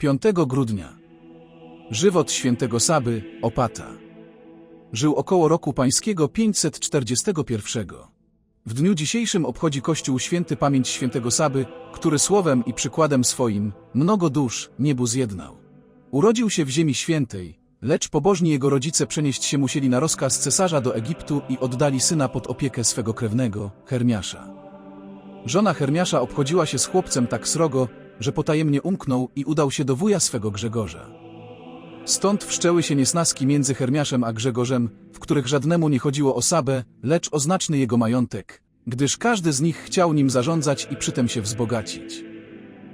5 grudnia. Żywot świętego Saby, Opata. Żył około roku pańskiego 541. W dniu dzisiejszym obchodzi Kościół święty pamięć świętego Saby, który słowem i przykładem swoim mnogo dusz niebu zjednał. Urodził się w ziemi świętej, lecz pobożni jego rodzice przenieść się musieli na rozkaz cesarza do Egiptu i oddali syna pod opiekę swego krewnego, Hermiasza. Żona Hermiasza obchodziła się z chłopcem tak srogo, że potajemnie umknął i udał się do wuja swego Grzegorza. Stąd wszczęły się niesnaski między Hermiaszem a Grzegorzem, w których żadnemu nie chodziło o Sabę, lecz o znaczny jego majątek, gdyż każdy z nich chciał nim zarządzać i przytem się wzbogacić.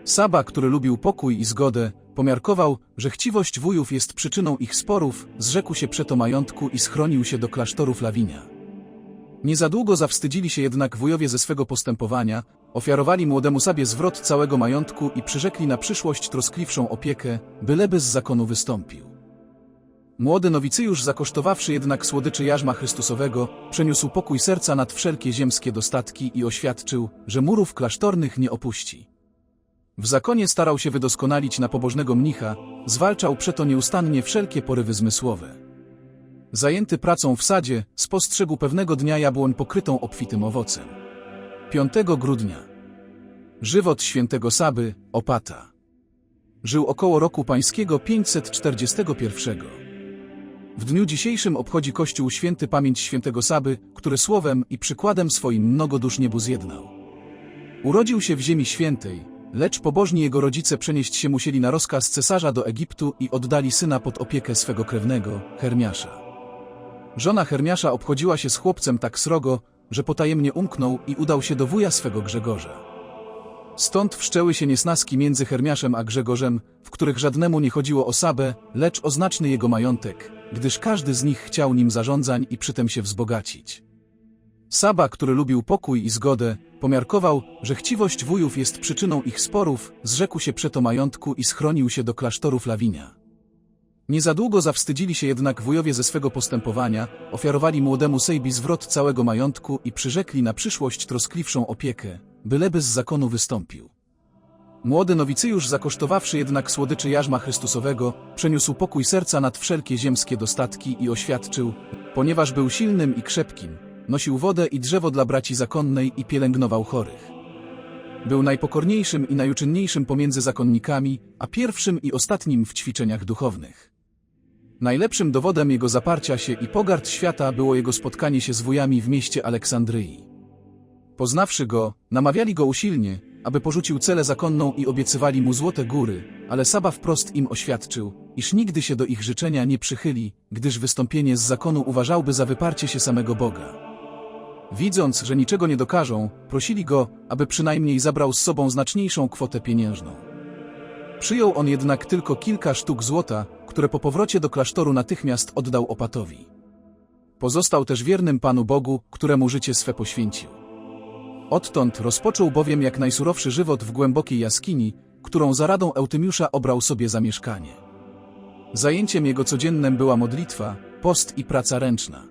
Saba, który lubił pokój i zgodę, pomiarkował, że chciwość wujów jest przyczyną ich sporów, zrzekł się przeto majątku i schronił się do klasztoru Flawinia. Nie za długo zawstydzili się jednak wujowie ze swego postępowania, ofiarowali młodemu Sabie zwrot całego majątku i przyrzekli na przyszłość troskliwszą opiekę, byleby z zakonu wystąpił. Młody nowicyjusz, zakosztowawszy jednak słodyczy jarzma Chrystusowego, przeniósł pokój serca nad wszelkie ziemskie dostatki i oświadczył, że murów klasztornych nie opuści. W zakonie starał się wydoskonalić na pobożnego mnicha, zwalczał przeto nieustannie wszelkie porywy zmysłowe. Zajęty pracą w sadzie, spostrzegł pewnego dnia jabłoń pokrytą obfitym owocem. 5 grudnia. Żywot świętego Saby, Opata. Żył około roku pańskiego 541. W dniu dzisiejszym obchodzi Kościół święty pamięć świętego Saby, który słowem i przykładem swoim mnogo dusz niebu zjednał. Urodził się w ziemi świętej, lecz pobożni jego rodzice przenieść się musieli na rozkaz cesarza do Egiptu i oddali syna pod opiekę swego krewnego, Hermiasza. Żona Hermiasza obchodziła się z chłopcem tak srogo, że potajemnie umknął i udał się do wuja swego Grzegorza. Stąd wszczęły się niesnaski między Hermiaszem a Grzegorzem, w których żadnemu nie chodziło o Sabę, lecz o znaczny jego majątek, gdyż każdy z nich chciał nim zarządzań i przytem się wzbogacić. Saba, który lubił pokój i zgodę, pomiarkował, że chciwość wujów jest przyczyną ich sporów, zrzekł się przeto majątku i schronił się do klasztoru Flawinia. Nie za długo zawstydzili się jednak wujowie ze swego postępowania, ofiarowali młodemu Sejbi zwrot całego majątku i przyrzekli na przyszłość troskliwszą opiekę, byleby z zakonu wystąpił. Młody nowicyjusz, zakosztowawszy jednak słodyczy jarzma Chrystusowego, przeniósł pokój serca nad wszelkie ziemskie dostatki i oświadczył, ponieważ był silnym i krzepkim, nosił wodę i drzewo dla braci zakonnej i pielęgnował chorych. Był najpokorniejszym i najuczynniejszym pomiędzy zakonnikami, a pierwszym i ostatnim w ćwiczeniach duchownych. Najlepszym dowodem jego zaparcia się i pogard świata było jego spotkanie się z wujami w mieście Aleksandryi. Poznawszy go, namawiali go usilnie, aby porzucił celę zakonną i obiecywali mu złote góry, ale Saba wprost im oświadczył, iż nigdy się do ich życzenia nie przychyli, gdyż wystąpienie z zakonu uważałby za wyparcie się samego Boga. Widząc, że niczego nie dokażą, prosili go, aby przynajmniej zabrał z sobą znaczniejszą kwotę pieniężną. Przyjął on jednak tylko kilka sztuk złota, które po powrocie do klasztoru natychmiast oddał opatowi. Pozostał też wiernym Panu Bogu, któremu życie swe poświęcił. Odtąd rozpoczął bowiem jak najsurowszy żywot w głębokiej jaskini, którą za radą Eutymiusza obrał sobie zamieszkanie. Zajęciem jego codziennym była modlitwa, post i praca ręczna.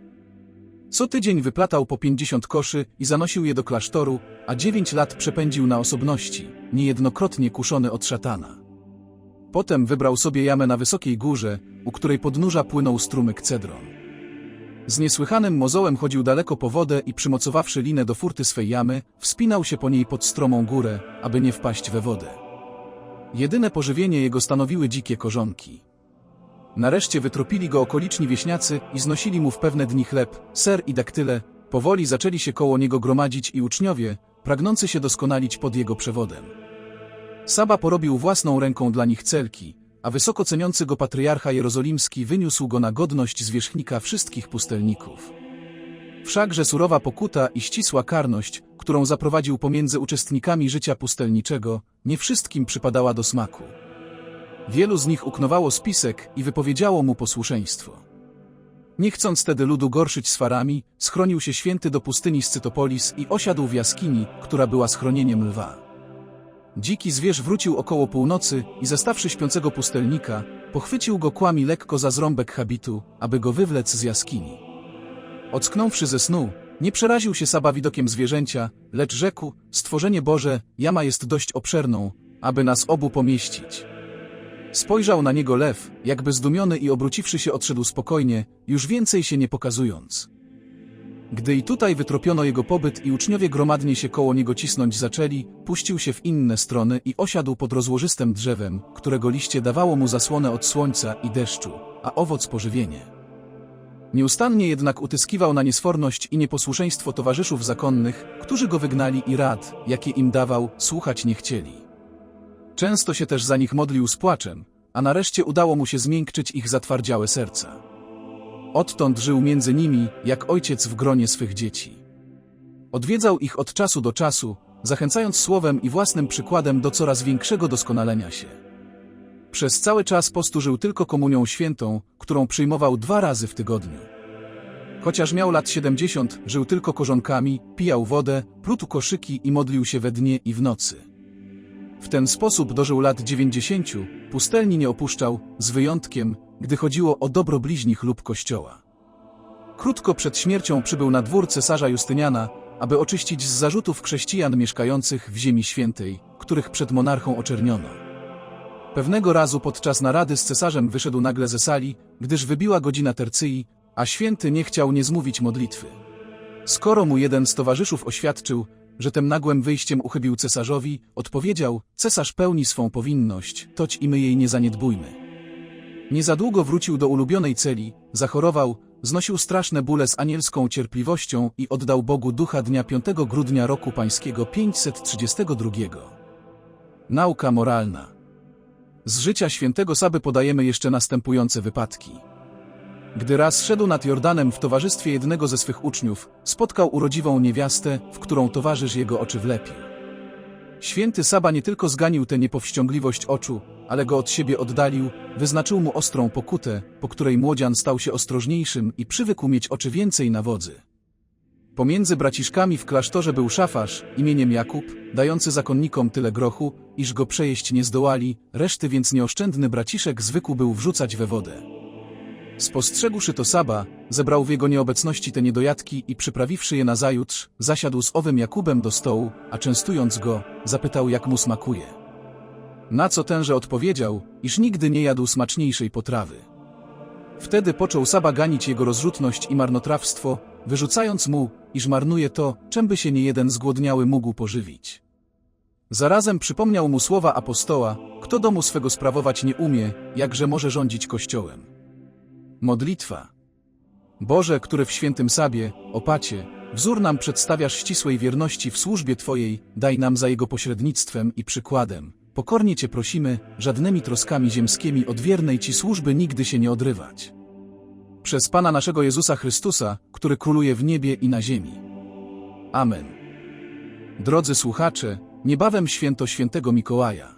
Co tydzień wyplatał po pięćdziesiąt koszy i zanosił je do klasztoru, a dziewięć lat przepędził na osobności, niejednokrotnie kuszony od szatana. Potem wybrał sobie jamę na wysokiej górze, u której podnóża płynął strumyk Cedron. Z niesłychanym mozołem chodził daleko po wodę i przymocowawszy linę do furty swej jamy, wspinał się po niej pod stromą górę, aby nie wpaść we wodę. Jedyne pożywienie jego stanowiły dzikie korzonki. Nareszcie wytropili go okoliczni wieśniacy i znosili mu w pewne dni chleb, ser i daktyle, powoli zaczęli się koło niego gromadzić i uczniowie, pragnący się doskonalić pod jego przewodem. Saba porobił własną ręką dla nich celki, a wysoko ceniący go patriarcha jerozolimski wyniósł go na godność zwierzchnika wszystkich pustelników. Wszakże surowa pokuta i ścisła karność, którą zaprowadził pomiędzy uczestnikami życia pustelniczego, nie wszystkim przypadała do smaku. Wielu z nich uknowało spisek i wypowiedziało mu posłuszeństwo. Nie chcąc tedy ludu gorszyć swarami, schronił się święty do pustyni Scytopolis i osiadł w jaskini, która była schronieniem lwa. Dziki zwierz wrócił około północy i zastawszy śpiącego pustelnika, pochwycił go kłami lekko za zrąbek habitu, aby go wywlec z jaskini. Ocknąwszy ze snu, nie przeraził się Saba widokiem zwierzęcia, lecz rzekł, stworzenie Boże, jama jest dość obszerną, aby nas obu pomieścić. Spojrzał na niego lew, jakby zdumiony i obróciwszy się odszedł spokojnie, już więcej się nie pokazując. Gdy i tutaj wytropiono jego pobyt i uczniowie gromadnie się koło niego cisnąć zaczęli, puścił się w inne strony i osiadł pod rozłożystym drzewem, którego liście dawało mu zasłonę od słońca i deszczu, a owoc pożywienie. Nieustannie jednak utyskiwał na niesforność i nieposłuszeństwo towarzyszów zakonnych, którzy go wygnali i rad, jakie im dawał, słuchać nie chcieli. Często się też za nich modlił z płaczem, a nareszcie udało mu się zmiękczyć ich zatwardziałe serca. Odtąd żył między nimi, jak ojciec w gronie swych dzieci. Odwiedzał ich od czasu do czasu, zachęcając słowem i własnym przykładem do coraz większego doskonalenia się. Przez cały czas postu żył tylko komunią świętą, którą przyjmował dwa razy w tygodniu. Chociaż miał lat 70, żył tylko korzonkami, pijał wodę, plótł koszyki i modlił się we dnie i w nocy. W ten sposób dożył lat 90, pustelni nie opuszczał, z wyjątkiem, gdy chodziło o dobro bliźnich lub kościoła. Krótko przed śmiercią przybył na dwór cesarza Justyniana, aby oczyścić z zarzutów chrześcijan mieszkających w Ziemi Świętej, których przed monarchą oczerniono. Pewnego razu podczas narady z cesarzem wyszedł nagle ze sali, gdyż wybiła godzina tercyi, a święty nie chciał nie zmówić modlitwy. Skoro mu jeden z towarzyszów oświadczył, że tym nagłym wyjściem uchybił cesarzowi, odpowiedział, cesarz pełni swą powinność, toć i my jej nie zaniedbujmy. Nie za długo wrócił do ulubionej celi, zachorował, znosił straszne bóle z anielską cierpliwością i oddał Bogu ducha dnia 5 grudnia roku pańskiego 532. Nauka moralna Z życia świętego Saby podajemy jeszcze następujące wypadki. Gdy raz szedł nad Jordanem w towarzystwie jednego ze swych uczniów, spotkał urodziwą niewiastę, w którą towarzysz jego oczy wlepił. Święty Saba nie tylko zganił tę niepowściągliwość oczu, ale go od siebie oddalił, wyznaczył mu ostrą pokutę, po której młodzian stał się ostrożniejszym i przywykł mieć oczy więcej na wodzy. Pomiędzy braciszkami w klasztorze był szafarz, imieniem Jakub, dający zakonnikom tyle grochu, iż go przejeść nie zdołali, reszty więc nieoszczędny braciszek zwykł był wrzucać we wodę. Spostrzegłszy to Saba, zebrał w jego nieobecności te niedojatki i przyprawiwszy je na zajutrz, zasiadł z owym Jakubem do stołu, a częstując go, zapytał jak mu smakuje. Na co tenże odpowiedział, iż nigdy nie jadł smaczniejszej potrawy. Wtedy począł Saba ganić jego rozrzutność i marnotrawstwo, wyrzucając mu, iż marnuje to, czym by się niejeden zgłodniały mógł pożywić. Zarazem przypomniał mu słowa apostoła, kto domu swego sprawować nie umie, jakże może rządzić kościołem. Modlitwa. Boże, który w świętym Sabie, opacie, wzór nam przedstawiasz ścisłej wierności w służbie Twojej, daj nam za Jego pośrednictwem i przykładem. Pokornie Cię prosimy, żadnymi troskami ziemskimi od wiernej Ci służby nigdy się nie odrywać. Przez Pana naszego Jezusa Chrystusa, który króluje w niebie i na ziemi. Amen. Drodzy słuchacze, niebawem święto świętego Mikołaja.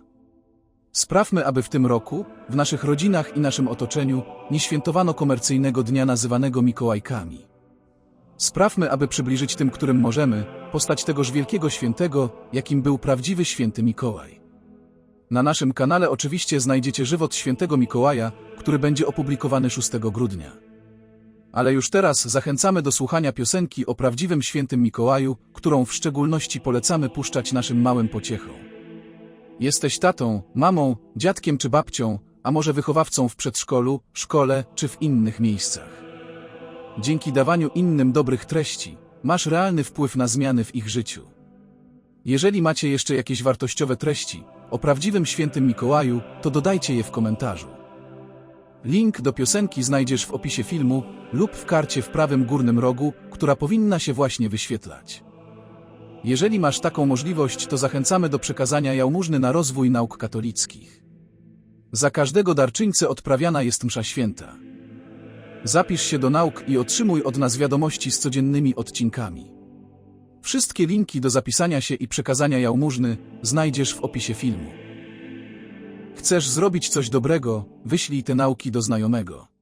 Sprawmy, aby w tym roku, w naszych rodzinach i naszym otoczeniu, nie świętowano komercyjnego dnia nazywanego Mikołajkami. Sprawmy, aby przybliżyć tym, którym możemy, postać tegoż wielkiego świętego, jakim był prawdziwy święty Mikołaj. Na naszym kanale oczywiście znajdziecie żywot świętego Mikołaja, który będzie opublikowany 6 grudnia. Ale już teraz zachęcamy do słuchania piosenki o prawdziwym świętym Mikołaju, którą w szczególności polecamy puszczać naszym małym pociechom. Jesteś tatą, mamą, dziadkiem czy babcią, a może wychowawcą w przedszkolu, szkole czy w innych miejscach. Dzięki dawaniu innym dobrych treści, masz realny wpływ na zmiany w ich życiu. Jeżeli macie jeszcze jakieś wartościowe treści o prawdziwym świętym Mikołaju, to dodajcie je w komentarzu. Link do piosenki znajdziesz w opisie filmu lub w karcie w prawym górnym rogu, która powinna się właśnie wyświetlać. Jeżeli masz taką możliwość, to zachęcamy do przekazania jałmużny na rozwój nauk katolickich. Za każdego darczyńcę odprawiana jest msza święta. Zapisz się do nauk i otrzymuj od nas wiadomości z codziennymi odcinkami. Wszystkie linki do zapisania się i przekazania jałmużny znajdziesz w opisie filmu. Chcesz zrobić coś dobrego, wyślij te nauki do znajomego.